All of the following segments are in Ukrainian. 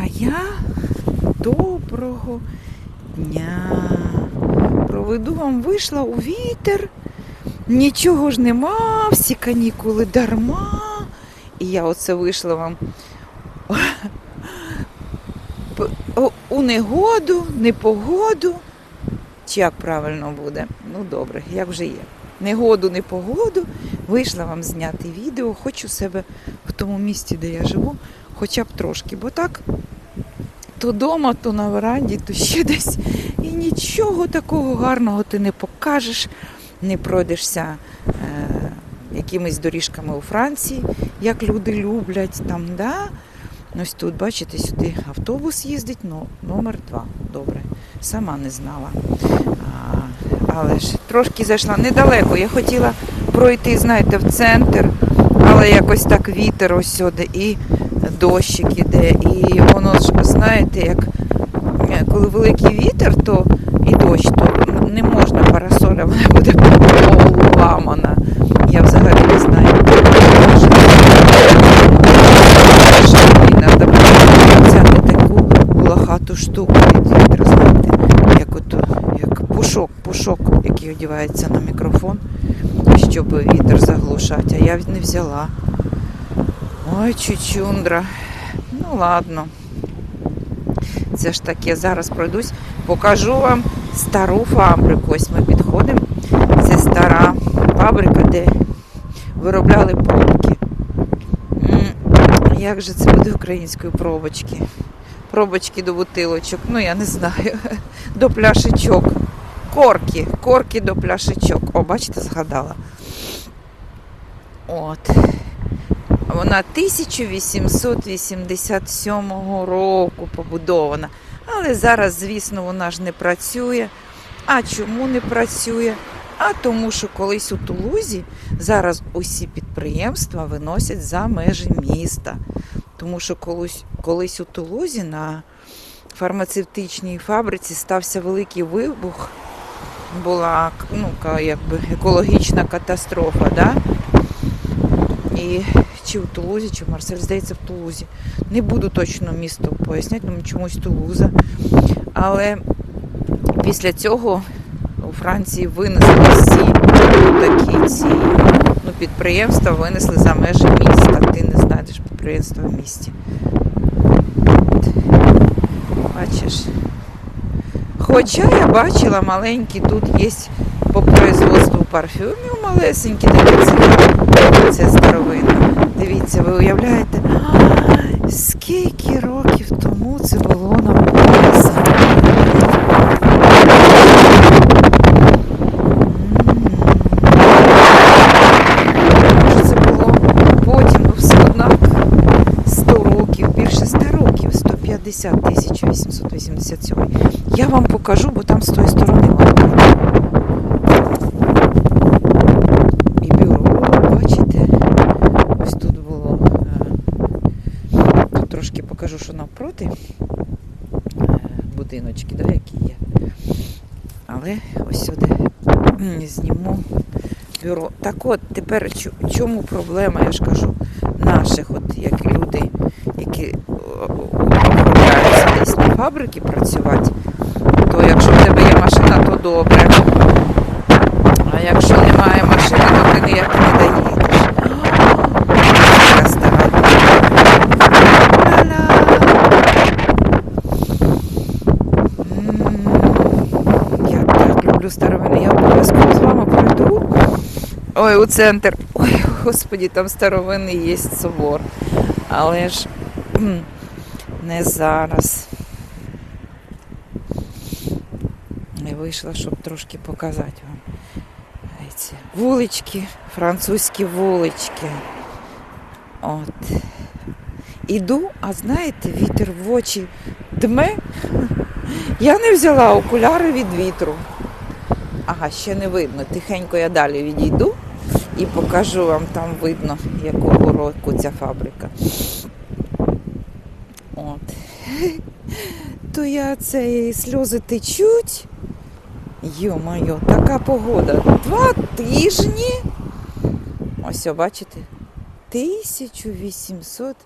А я доброго дня. Проведу вам вийшла у вітер. Нічого ж нема, всі канікули дарма. І я оце вийшла вам у негоду, непогоду. Чи як правильно буде? Ну добре, як вже є. Негоду, непогоду. Вийшла вам зняти відео, хочу себе в тому місці, де я живу, хоча б трошки, бо так то дома, то на веранді, то ще десь. І нічого такого гарного ти не покажеш, не пройдешся е, якимись доріжками у Франції, як люди люблять там, да? Ось тут, бачите, сюди автобус їздить, ну, номер два. Добре. Сама не знала. А, але ж трошки зайшла недалеко. Я хотіла пройти, знаєте, в центр, але якось так вітер ось сюди і дощик іде. І воно ж, знаєте, як е, коли великий вітер, то і дощ, то не можна парасоля, вона буде поламана. Я взагалі не знаю. Треба взяти таку волохату штуку від вітра, знаєте, як ото, як пушок, пушок, який одягається на мікрофон, щоб вітер заглушати. А я не взяла. Ой, чучундра. Ну ладно. Це ж таке, зараз пройдусь, покажу вам стару фабрику. Ось ми підходимо. Це стара фабрика, де виробляли пробки. Як же це буде українською пробочки? Пробочки до бутилочок, ну я не знаю. До пляшечок. Корки, корки до пляшечок. О, бачите, згадала. От. Вона 1887 року побудована. Але зараз, звісно, вона ж не працює. А чому не працює? А тому, що колись у Тулузі зараз усі підприємства виносять за межі міста. Тому що колись, колись у Тулузі на фармацевтичній фабриці стався великий вибух. Була ну, якби екологічна катастрофа. Да? І чи в Тулузі, чи в Марсель, здається, в Тулузі. Не буду точно місто поясняти, ну чомусь Тулуза. Але після цього у Франції винесли всі такі ці ну, підприємства, винесли за межі міста. Ти не знайдеш підприємства в місті. Бачиш. Хоча я бачила маленькі, тут є по производству парфюмів малесенькі, дивіться, це старовинно. Дивіться, ви уявляєте, скільки років тому це було написано. Це було потім, ну все однак 100 років, більше 100 років, 150 1887. Я вам покажу, бо там з тої сторони воно буде. І бюро, бачите, ось тут було. е, Тут трошки покажу, що навпроти е, будиночки, да, які є. Але ось сюди зніму бюро. Так от, тепер чому проблема, я ж кажу, наших, от як люди, які о, оформляються десь на фабрики працювати, то якщо в тебе є машина, то добре. А якщо немає машини, то ти ніяк не доїдеш. Яка стара. Ля-ля. М, Я так люблю старовини. Я обов'язково з вами пройду. Ой, у центр. Ой, господі, там старовинний є собор. Але ж не зараз. Я вийшла, щоб трошки показати вам. Ці вулички, французькі вулички. От. Іду, а знаєте, вітер в очі дме. Я не взяла окуляри від вітру. Ага, ще не видно. Тихенько я далі відійду і покажу вам, там видно, якого року ця фабрика. От. То я це сльози течуть. Йо-моє, така погода. Два тижні. Ось, бачите? 1800.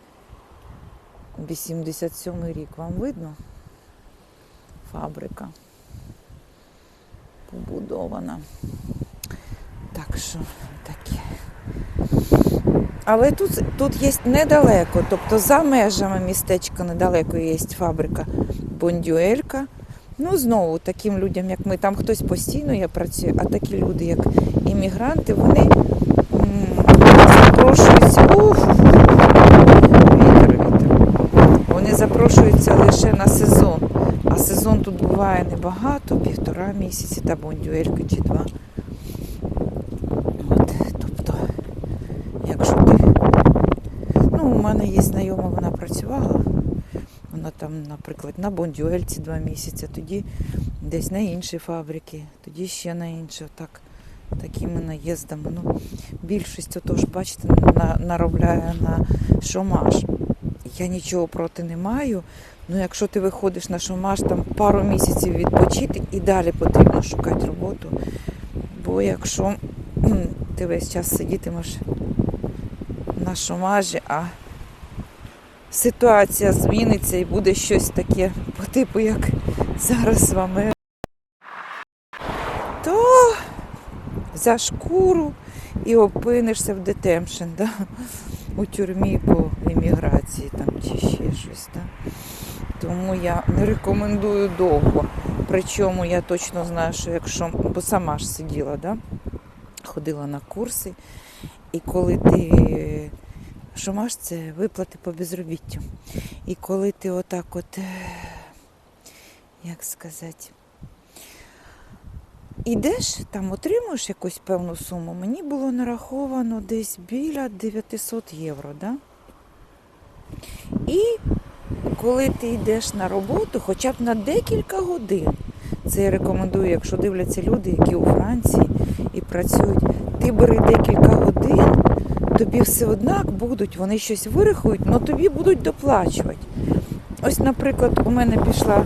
87 рік. Вам видно? Фабрика побудована. Так що таке. Але тут, тут є недалеко, тобто за межами містечка недалеко є фабрика Бондюелька. Ну, знову таким людям, як ми, там хтось постійно є працює, а такі люди, як іммігранти, вони запрошуються. Уф, вітер, вітер. Вони запрошуються лише на сезон. А сезон тут буває небагато, півтора місяці та бондюелька чи два. От, тобто, якщо ти. Ну, у мене є знайома, вона працювала. Вона там, наприклад, на бондюельці два місяці, тоді десь на інші фабрики, тоді ще на інші. Отак, такими наїздами. Ну, більшість, отож, бачите, на, наробляє на шомаж. Я нічого проти не маю. Ну, якщо ти виходиш на шомаж, там пару місяців відпочити і далі потрібно шукати роботу. Бо якщо ти весь час сидітимеш на шомажі, а ситуація зміниться і буде щось таке по типу, як зараз в Америці, то за шкуру і опинишся в детемшн, да? у тюрмі по імміграції там, чи ще щось. Да? Тому я не рекомендую довго. Причому я точно знаю, що якщо, бо сама ж сиділа, да? ходила на курси, і коли ти шомаш це виплати по безробіттю. І коли ти отак от, е, як сказати, ідеш, там отримуєш якусь певну суму, мені було нараховано десь біля 900 євро. Да? І коли ти йдеш на роботу, хоча б на декілька годин, це я рекомендую, якщо дивляться люди, які у Франції і працюють, ти бери декілька годин, тобі все однак будуть, вони щось вирахують, але тобі будуть доплачувати. Ось, наприклад, у мене пішла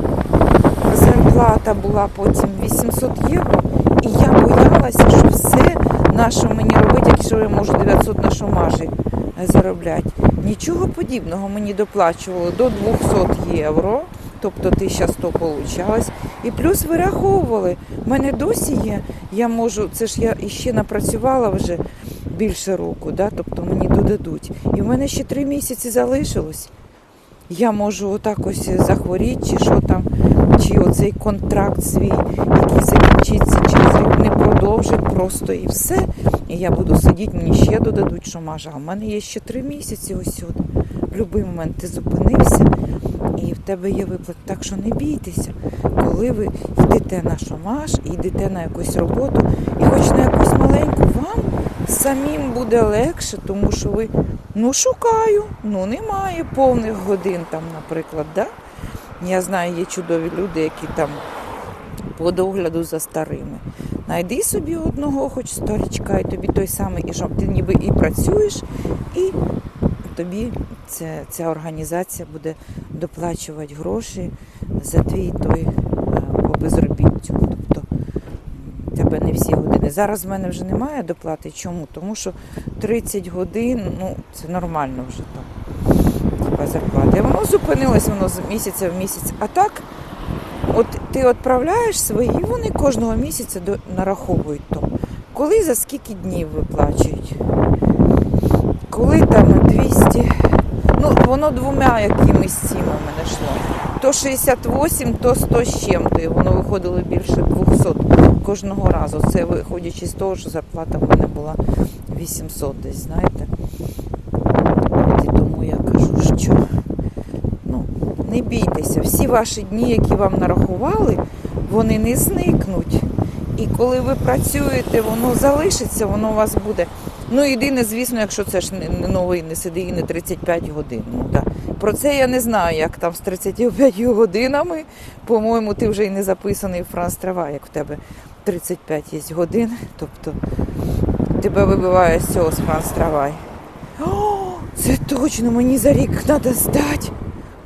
зарплата була потім 800 євро, і я боялася, що все на що мені робити, якщо я можу 900 на шомажі заробляти. Нічого подібного мені доплачувало до 200 євро, тобто 1100 получалось. І плюс вираховували. У мене досі є, я можу, це ж я іще напрацювала вже більше року, да? тобто мені додадуть. І в мене ще три місяці залишилось. Я можу отак ось захворіти, чи що там, чи оцей контракт свій, який закінчиться рік, не продовжить просто і все. І я буду сидіти, мені ще додадуть шомажа. А в мене є ще три місяці ось сюди. В будь-який момент ти зупинився і в тебе є виплата. Так що не бійтеся, коли ви йдете на шомаж, йдете на якусь роботу, і хоч на якусь маленьку, вам самим буде легше, тому що ви ну шукаю, ну немає повних годин там, наприклад. Да? Я знаю, є чудові люди, які там по догляду за старими. Найди собі одного, хоч старічка, і тобі той самий, і ти ніби і працюєш, і тобі ця, ця організація буде доплачувати гроші за твій той безробіттю. Тобто тебе не всі години. Зараз в мене вже немає доплати. Чому? Тому що 30 годин, ну це нормально вже там. Типа зарплата. І воно зупинилось, воно з місяця в місяць. А так, от ти відправляєш свої, і вони кожного місяця нараховують то. Коли за скільки днів виплачують? Коли там 200. Ну, воно двома якимись в мене йшло. То 68, то 100 з чим-то. І воно виходило більше 200 кожного разу. Це виходячи з того, що зарплата в мене була 800 десь, знаєте. І тому я кажу, що ну, не бійтеся, всі ваші дні, які вам нарахували, вони не зникнуть. І коли ви працюєте, воно залишиться, воно у вас буде. Ну, єдине, звісно, якщо це ж не новий, не сиди і не 35 годин. Ну, да. Про це я не знаю, як там з 35 годинами. По-моєму, ти вже і не записаний в Франс Трава, як в тебе 35 є годин. Тобто тебе вибиває з цього з Франс Травай. Це точно мені за рік треба здати.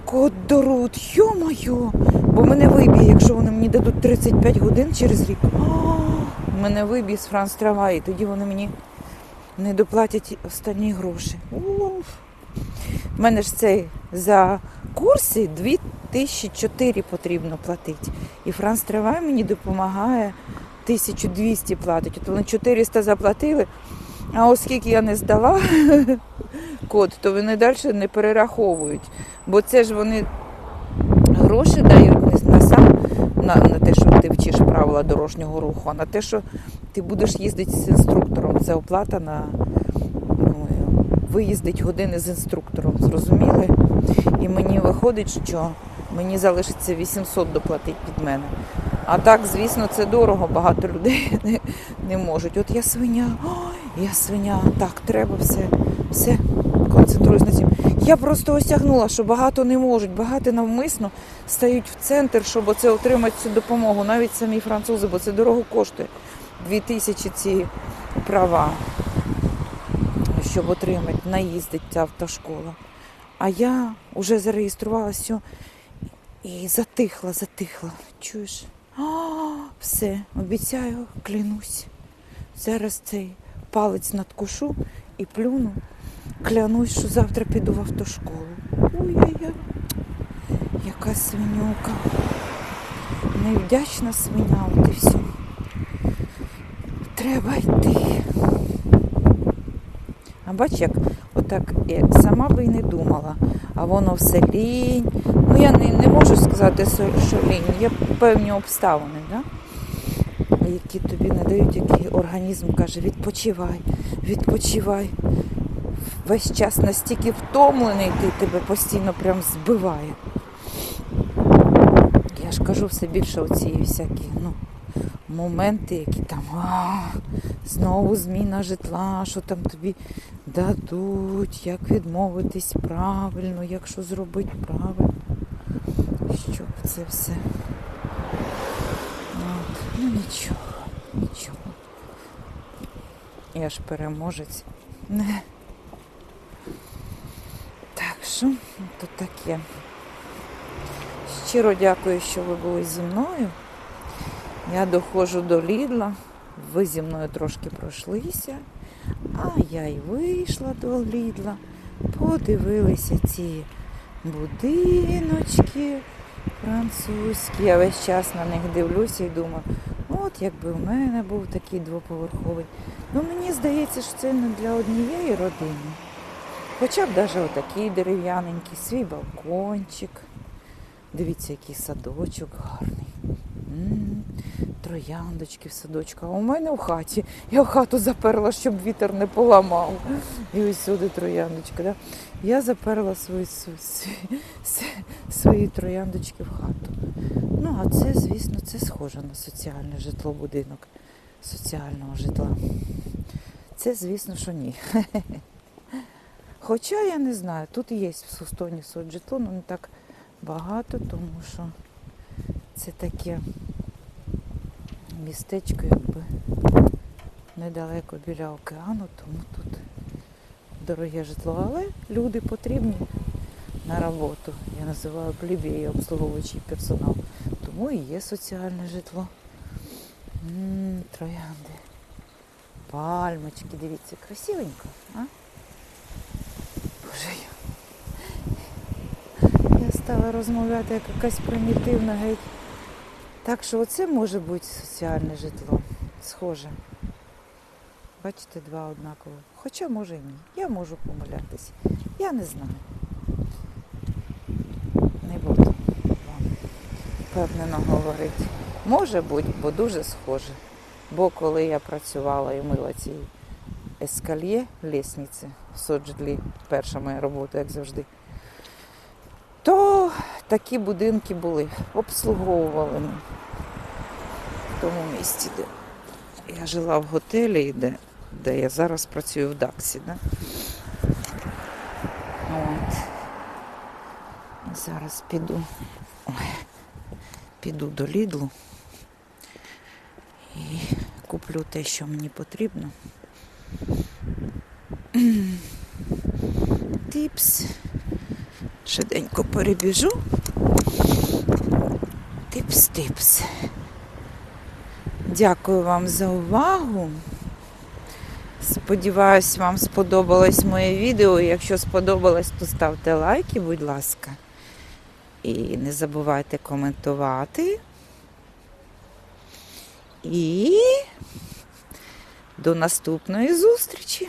Код Дорут, йо-моє, бо мене виб'є, якщо вони мені дадуть 35 годин через рік. О, мене виб'є з Франс Трава, і тоді вони мені не доплатять останні гроші. Уф. В мене ж цей за курси 2004 потрібно платити. І Франц Тривай мені допомагає 1200 платить. Вони 400 заплатили, а оскільки я не здала код, то вони далі не перераховують. Бо це ж вони гроші дають не на сам на, на те, що ти вчиш правила дорожнього руху, а на те, що ти будеш їздити з інструктором. Це оплата на виїздить години з інструктором. Зрозуміли? І мені виходить, що мені залишиться 800 доплатити під мене. А так, звісно, це дорого, багато людей не, не можуть. От я свиня, ой, я свиня, так, треба все, все, концентруюсь на цим. Я просто осягнула, що багато не можуть, багато навмисно стають в центр, щоб оце отримати цю допомогу. Навіть самі французи, бо це дорого коштує. Дві тисячі ці права, щоб отримати, наїздить ця автошкола. А я вже зареєструвалася і затихла, затихла. Чуєш? А, все, обіцяю, клянусь. Зараз цей палець надкушу і плюну. Клянусь, що завтра піду в автошколу. Ой-ой-ой, яка свинюка. Невдячна свиня, от і все. Треба йти. А бач, як отак сама би й не думала, а воно все лінь. Ну я не, не можу сказати, що- лінь. Є певні обставини, да? які тобі надають, який організм каже, відпочивай, відпочивай. Весь час настільки втомлений, ти тебе постійно прям збиває. Я ж кажу все більше оці всякі, ну, моменти, які там а, знову зміна житла, що там тобі дадуть, як відмовитись правильно, як що зробити правильно. Щоб це все. От. Ну нічого, нічого. Я ж переможець. Так що, то таке. Щиро дякую, що ви були зі мною. Я доходжу до Лідла. Ви зі мною трошки пройшлися, а я й вийшла до Лідла. Подивилися ці будиночки французькі. Я весь час на них дивлюся і думаю, от якби в мене був такий двоповерховий. Ну мені здається, що це не для однієї родини. Хоча б навіть отакий дерев'яненький, свій балкончик. Дивіться, який садочок гарний. Трояндочки в садочку. А у мене в хаті. Я в хату заперла, щоб вітер не поламав. І ось сюди трояндочка. Да? Я заперла свої, свої, свої трояндочки в хату. Ну, а це, звісно, це схоже на соціальне житло, будинок соціального житла. Це, звісно, що ні. Хоча я не знаю, тут є в Сустоні соцжитло, але не так багато, тому що це таке містечко, якби недалеко біля океану, тому тут дороге житло. Але люди потрібні на роботу. Я називаю плібій обслуговуючий персонал. Тому і є соціальне житло. М, Троянди. Пальмочки, дивіться, красивенько, а? Боже, я- я стала розмовляти як якась примітивна геть. Так що оце може бути соціальне житло. Схоже. Бачите, два однаково. Хоча може і ні. Я можу помилятися. Я не знаю. Не буду вам впевнено говорити. Може бути, бо дуже схоже. Бо коли я працювала і мила ці ескальє лісниці в Содждлі, перша моя робота, як завжди, то такі будинки були, обслуговували ми в тому місці, де я жила в готелі, де, де я зараз працюю в Даксі. Да? От. Зараз піду. Ой, піду до Лідлу і куплю те, що мені потрібно. Типс. Швиденько перебіжу. Типс-типс. Дякую вам за увагу. Сподіваюсь, вам сподобалось моє відео. Якщо сподобалось, то ставте лайки, будь ласка. І не забувайте коментувати. І до наступної зустрічі!